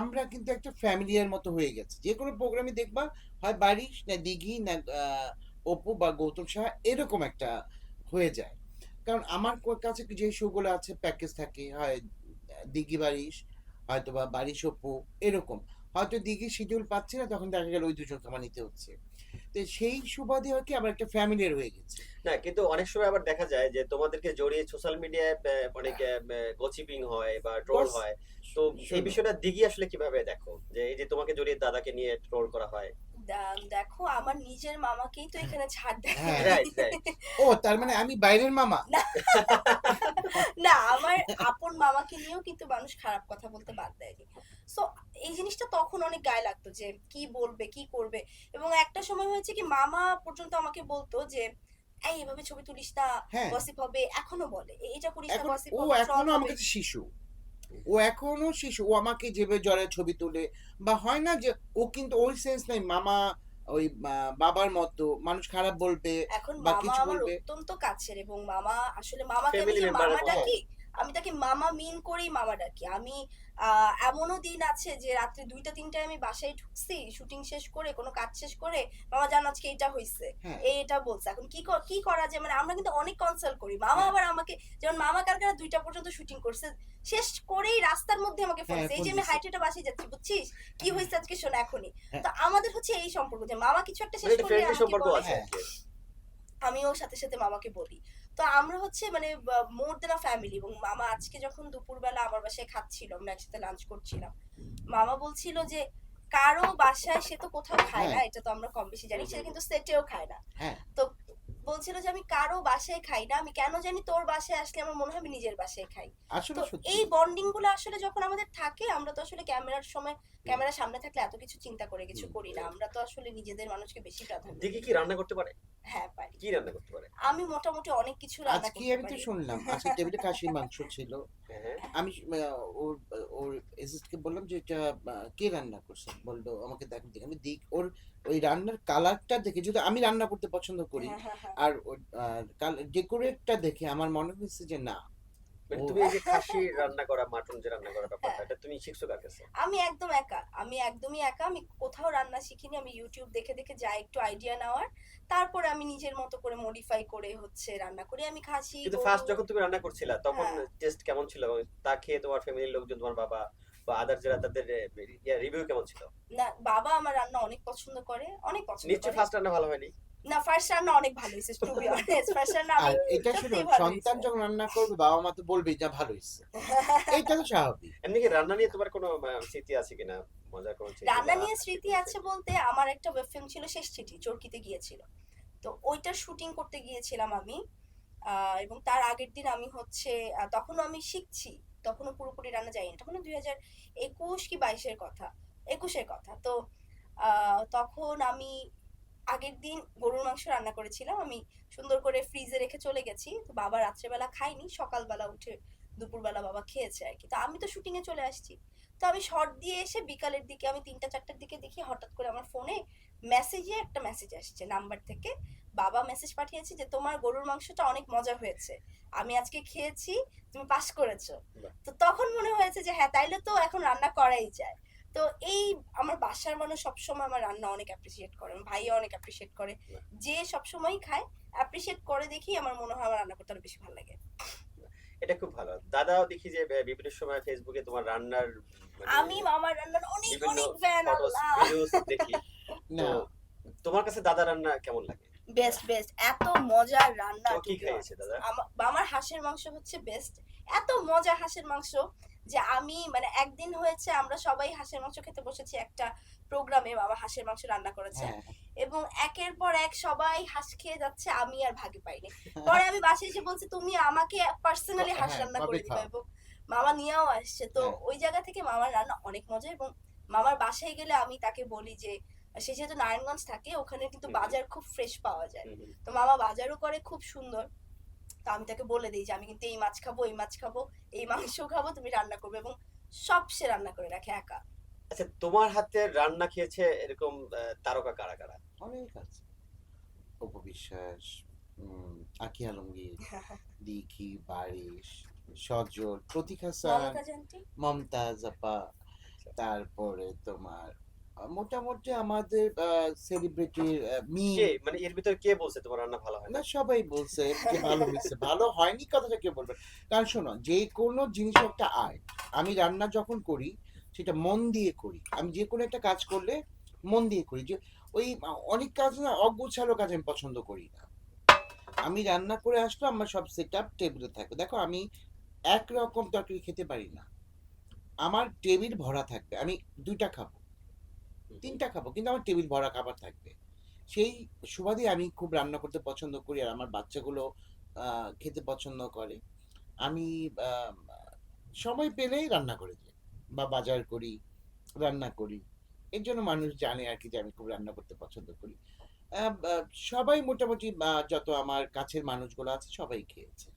আমরা কিন্তু একটা ফ্যামিলিয়ার মতো হয়ে গেছে। যে কোনো প্রোগ্রামে দেখবা, হয় বারিশ না দিঘি, না অপু বা গৌতম সাহা, এরকম একটা হয়ে যায়। কারণ আমার কাছে যে শোগুলো আছে প্যাকেজ থাকে, হয় দিঘি বারিশ হয়তো বা বারিশ অপু, এরকম। হয়তো দিঘি শিডিউল পাচ্ছি না, তখন দেখা গেল ওই দুজনকে আমার নিতে হচ্ছে। তো সেই সুবাদে হয় কি আবার একটা ফ্যামিলিয়ার হয়ে গেছে। না কিন্তু অনেক সময় আবার দেখা যায় যে তোমাদেরকে জড়িয়ে সোশ্যাল মিডিয়ায় অনেক গসিপিং হয় বা ট্রোল হয়। তো এই বিষয়টা দিঘি আসলে কীভাবে দেখো? যে এই যে তোমাকে জড়িয়ে দাদাকে নিয়ে ট্রোল করা হয়। দেখো আমার নিজের মামাকেই তো এখানে ছাড় দেয়। হ্যাঁ। রাইট রাইট ও তার মানে আমি বাইরের মামা? না আমার আপন মামাকে নিয়েও কিন্তু মানুষ খারাপ কথা বলতে বাদ দেয়নি। এই জিনিসটা তখন অনেক গায়ে লাগতো যে কি বলবে কি করবে এবং একটা সময় হয়েছে কি মামা পর্যন্ত আমাকে বলতো যে এই এভাবে ছবি তুলিস না হ্যাঁ গসিপ হবে এখনও বলে এটা করিস না গসিপ ও হবে এখনও troll আমার কাছে শিশু ও এখনও শিশু ও আমাকে যেভাবে জ্বরের ছবি তোলে বা হয় না যে ও কিন্তু ওই সেন্স নাই মামা ওই বাবার মতো মানুষ খারাপ বলবে এখন বা কিছু বলবে। অত্যন্ত কাছের এবং মামা আসলে মামাকে মামা মতো। ডাকি আমি তাকে মামা মিন করেই মামা ডাকি আমি আহ, এমনও দিন আছে যে রাত্রে দুইটা তিনটায় আমি বাসায় ঢুকছি শুটিং শেষ করে কোনো কাজ শেষ করে মামা জান আজকে এটা হয়েছে হ্যাঁ এই এটা বলছে এখন কি কি করা যায় মানে আমরা কিন্তু অনেক কনসাল্ট করি মামা হ্যাঁ। আবার আমাকে যেমন মামা কারখানা দুইটা পর্যন্ত শুটিং করছে শেষ করেই রাস্তার মধ্যে আমাকে ফোন হ্যাঁ, এই যে আমি। হাইটেটা বাসায় যাচ্ছি বুঝছিস কি হয়েছে আজকে শোনা এখনই হ্যাঁ। তো আমাদের হচ্ছে এই সম্পর্ক যে মামা কিছু একটা শেষ মানে করলে ফ্রেন্ডলি আমাকে সম্পর্ক বলে, আছে হ্যাঁ। আর কি। আমিও সাথে সাথে মামাকে বলি তো আমরা হচ্ছে মানে মোর দেন ফ্যামিলি এবং মামা আজকে যখন দুপুরবেলা আমার বাসায় খাচ্ছিল আমরা একসাথে লাঞ্চ করছিলাম মামা বলছিল যে কারও বাসায় সে তো কোথাও খায় না হ্যাঁ। এটা তো আমরা কম বেশি জানি সে কিন্তু সেটেও খায় না। হ্যাঁ। তো বলছিল যে আমি কারও বাসায় খাই না আমি কেন জানি তোর বাসায় আসলে আমার মনে হয় আমি নিজের বাসায় খাই। আসলে তো সত্যি। এই বন্ডিংগুলো আসলে যখন আমাদের থাকে আমরা তো আসলে ক্যামেরার সময় ক্যামেরার সামনে থাকলে এত কিছু চিন্তা করে কিছু করি না। আমরা তো আসলে নিজেদের মানুষকে বেশি প্রাধান্য দিঘি দিই। কি রান্না করতে পারে? হ্যাঁ পারি। কি রান্না করতে পারে? আমি মোটামুটি অনেক কিছু রান্না আজকে করতে আমি তো পারি। শুনলাম আজকে টেবিলে খাসির মাংস ছিল। হ্যাঁ আমি আহ, ওর ওর এসিস্টকে বললাম যে এটা আহ, কে রান্না করছে? বলল আমাকে দেখ দেখি। আমি দিক ওর ওই রান্নার কালারটা দেখে যদি আমি রান্না করতে পছন্দ করি হ্যাঁ, হ্যাঁ, হ্যাঁ। আর ডেকোরেটটা দেখে আমার মনে হয়েছে যে না মানে তুমি এই যে খাসি রান্না করা মাটন যে রান্না করা ব্যাপারটা। এটা তুমি শিখছো কার কাছে আমি একদম একা আমি একদমই একা আমি কোথাও রান্না শিখিনি আমি ইউটিউব দেখে দেখে যাই একটু আইডিয়া নেওয়ার তারপরে আমি নিজের মতো করে মডিফাই করে হচ্ছে রান্না করি আমি খাসি কিন্তু ফার্স্ট যখন তুমি রান্না করছিলা তখন। টেস্ট কেমন ছিল তা খেয়ে তোমার ফ্যামিলির লোকজন তোমার বাবা বা আদার যারা তাদের রিভিউ কেমন ছিল? না বাবা আমার রান্না অনেক পছন্দ করে অনেক পছন্দ নিশ্চয়ই ফার্স্ট রান্না ভালো হয়নি? না ফার্স্ট রান্না অনেক ভালো হয়েছে টু বি অনেস্ট ফার্স্ট রান্না আর এটা শুনো সন্তান যখন রান্না করবে বাবা মা তো বলবেই যা ভালো হয়েছে। এটা তো স্বাভাবিক। এমনি কি রান্না নিয়ে তোমার কোনো স্মৃতি আছে কিনা? রান্না নিয়ে স্মৃতি আছে? বলতে আমার একটা ওয়েব ফিল্ম ছিল শেষ চিঠি চরকিতে গিয়েছিল। তো ওইটার শুটিং করতে গিয়েছিলাম আমি আহ, এবং তার আগের দিন আমি হচ্ছে আহ, তখনও আমি শিখছি তখনও পুরোপুরি রান্না যায়নি। তখন দুই হাজার একুশ কি বাইশের কথা, একুশের কথা। তো তখন আমি আগের দিন গরুর মাংস রান্না করেছিলাম। আমি সুন্দর করে ফ্রিজে রেখে চলে গেছি। তো বাবা রাত্রেবেলা খাইনি সকালবেলা উঠে দুপুরবেলা বাবা খেয়েছে আর কি। তো আমি তো শুটিংয়ে চলে আসছি। তো আমি শর্ট দিয়ে এসে বিকালের দিকে আমি তিনটা চারটার দিকে দেখি হঠাৎ করে আমার ফোনে মেসেজে একটা মেসেজ আসছে নাম্বার থেকে। বাবা মেসেজ পাঠিয়েছে যে তোমার গরুর মাংসটা অনেক মজা হয়েছে। আমি আজকে খেয়েছি তুমি পাস করেছ। তো তখন মনে হয়েছে যে হ্যাঁ তাইলে তো এখন রান্না করাই যায়। তো এই আমার বাসার মানুষ সবসময় আমার রান্না অনেক অ্যাপ্রিসিয়েট করে আমার অনেক অ্যাপ্রিসিয়েট করে। যে সবসময়ই খায় অ্যাপ্রিসিয়েট করে দেখি আমার মনে হয় আমার রান্না করতে আরও বেশি ভালো লাগে। এটা খুব ভালো। দাদাও দেখি যে বিভিন্ন সময় ফেসবুকে তোমার রান্নার মানে আমি আমার রান্নার অনেক অনেক ফ্যান আল্লাহ। দেখি। না। তো তোমার কাছে দাদা রান্না কেমন লাগে? বেস্ট বেস্ট এত মজার রান্না কি খেয়েছে খাইয়েছে দাদা? আমা- আমার হাঁসের মাংস হচ্ছে বেস্ট এত মজা হাঁসের মাংস। যে আমি মানে একদিন হয়েছে আমরা সবাই হাঁসের মাংস খেতে বসেছি একটা প্রোগ্রামে বাবা হাঁসের মাংস রান্না করেছে। হ্যাঁ এবং একের পর এক সবাই হাঁস খেয়ে যাচ্ছে আমি আর ভাগে পাইনি। পরে আমি বাসায় এসে বলছি তুমি আমাকে পার্সোনালি হাঁস হ্যাঁ, রান্না করে দিবে? এবং মামা নিয়েও আসছে। তো হ্যাঁ। ওই জায়গা থেকে মামার রান্না অনেক মজা এবং মামার বাসায় গেলে আমি তাকে বলি যে সে যেহেতু নারায়ণগঞ্জ থাকে ওখানে কিন্তু বাজার খুব ফ্রেশ পাওয়া যায়। তো মামা বাজারও করে খুব সুন্দর। তো আমি তাকে বলে দিই যে আমি কিন্তু এই মাছ খাব এই মাছ খাব এই মাংস খাব তুমি রান্না করবে। এবং সব সে রান্না করে রাখে একা। আচ্ছা তোমার হাতের রান্না খেয়েছে এরকম আহ, তারকা কারা কারা? অনেক আছে। উপবিশ্বাস উম, আকি আলমগীর দিঘি বারিশ সজল প্রতীক হাসান মমতা মমতাজ আপা তারপরে তোমার মোটামুটি আমাদের সেলিব্রিটির মিম। কে? মানে এর ভিতর কে বলছে তোমার রান্না ভালো হয় না? সবাই বলছে যে ভালো হয়েছে। ভালো হয়নি কথাটা কে বলবে? কারণ শোনো যে কোনো জিনিস একটা আয় আমি রান্না যখন করি সেটা মন দিয়ে করি। আমি যে কোনো একটা কাজ করলে মন দিয়ে করি। যে ওই অনেক কাজ না অগোছালো কাজ আমি পছন্দ করি না। আমি রান্না করে আসলে আমার সব সেট আপ টেবিলে থাকবে। দেখো আমি একরকম তরকারি খেতে পারি না। আমার টেবিল ভরা থাকবে। আমি দুইটা খাব। তিনটা খাব, কিন্তু আমার টেবিল ভরা খাবার থাকবে। সেই সুবাদে আমি খুব রান্না করতে পছন্দ করি আর আমার বাচ্চাগুলো খেতে পছন্দ করে। আমি সময় পেলেই রান্না করে দিই বা বাজার করি, রান্না করি। এর জন্য মানুষ জানে আর কি যে আমি খুব রান্না করতে পছন্দ করি। সবাই মোটামুটি যত আমার কাছের মানুষগুলো আছে সবাই খেয়েছে।